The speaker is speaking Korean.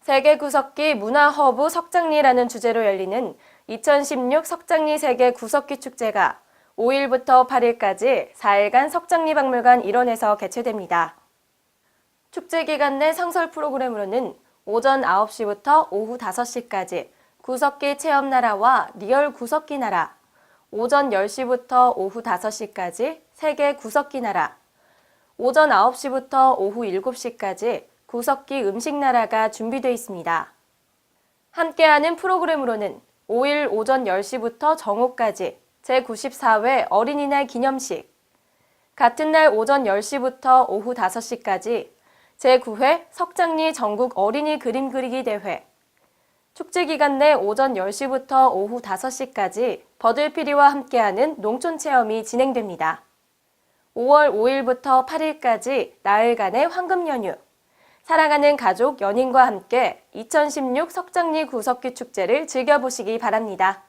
세계 구석기 문화 허브 석장리라는 주제로 열리는 2016 석장리 세계 구석기 축제가 5일부터 8일까지 4일간 석장리 박물관 일원에서 개최됩니다. 축제 기간 내 상설 프로그램으로는 오전 9시부터 오후 5시까지 구석기 체험 나라와 리얼 구석기 나라, 오전 10시부터 오후 5시까지 세계 구석기 나라, 오전 9시부터 오후 7시까지 구석기 음식 나라가 준비되어 있습니다. 함께하는 프로그램으로는 5일 오전 10시부터 정오까지 제94회 어린이날 기념식, 같은 날 오전 10시부터 오후 5시까지 제9회 석장리 전국 어린이 그림 그리기 대회, 축제 기간 내 오전 10시부터 오후 5시까지 버들피리와 함께하는 농촌 체험이 진행됩니다. 5월 5일부터 8일까지 나흘간의 황금 연휴. 사랑하는 가족, 연인과 함께 2016 석장리 구석기 축제를 즐겨보시기 바랍니다.